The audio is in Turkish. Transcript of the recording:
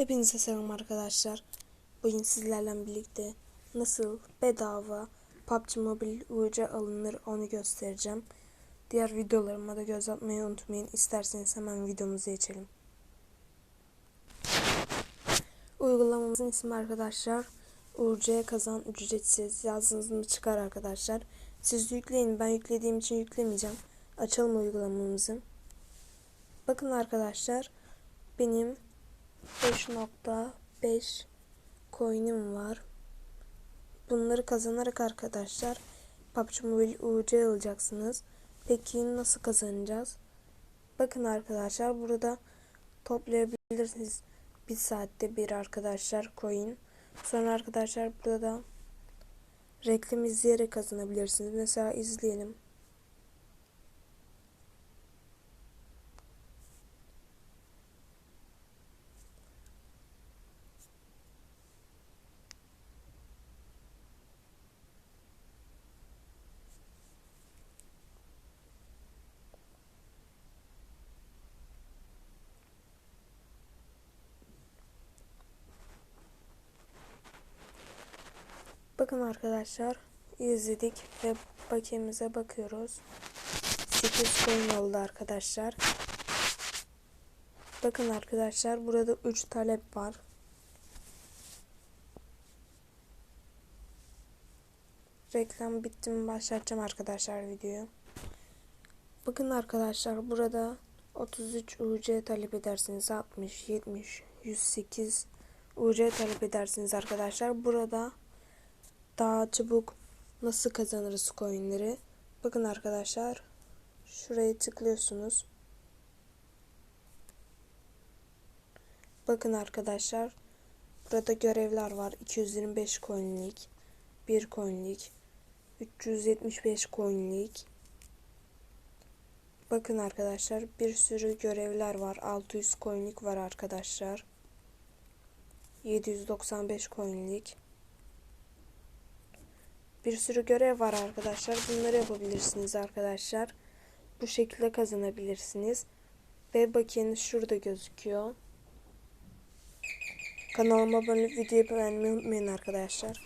Hepinize selam arkadaşlar. Bugün sizlerle birlikte nasıl bedava PUBG Mobile UC alınır onu göstereceğim. Diğer videolarıma da göz atmayı unutmayın. İsterseniz hemen videomuza geçelim. Uygulamamızın ismi arkadaşlar UC kazan ücretsiz yazdığınız mı çıkar arkadaşlar. Siz yükleyin ben yüklediğim için yüklemeyeceğim. Açalım uygulamamızı. Bakın arkadaşlar benim 5.5 coin'im var. Bunları kazanarak arkadaşlar PUBG Mobile UC alacaksınız. Peki nasıl kazanacağız? Bakın arkadaşlar burada toplayabilirsiniz. Bir saatte bir arkadaşlar coin. Sonra arkadaşlar burada da reklam izleyerek kazanabilirsiniz. Mesela izleyelim. Bakın arkadaşlar izledik ve bakiyemize bakıyoruz. 8 coin oldu arkadaşlar. Bakın arkadaşlar burada 3 talep var. Reklam bitti mi başlatacağım arkadaşlar videoyu. Bakın arkadaşlar burada 33 UC talep edersiniz 60, 70, 108 UC talep edersiniz arkadaşlar. Burada daha çabuk nasıl kazanırız coinleri. Bakın arkadaşlar şuraya tıklıyorsunuz. Bakın arkadaşlar burada görevler var. 225 coinlik, 1 coinlik, 375 coinlik. Bakın arkadaşlar bir sürü görevler var. 600 coinlik var arkadaşlar. 795 coinlik. Bir sürü görev var arkadaşlar. Bunları yapabilirsiniz arkadaşlar. Bu şekilde kazanabilirsiniz. Ve bakiyeniz şurada gözüküyor. Kanalıma abone videoyu beğenmeyi unutmayın arkadaşlar.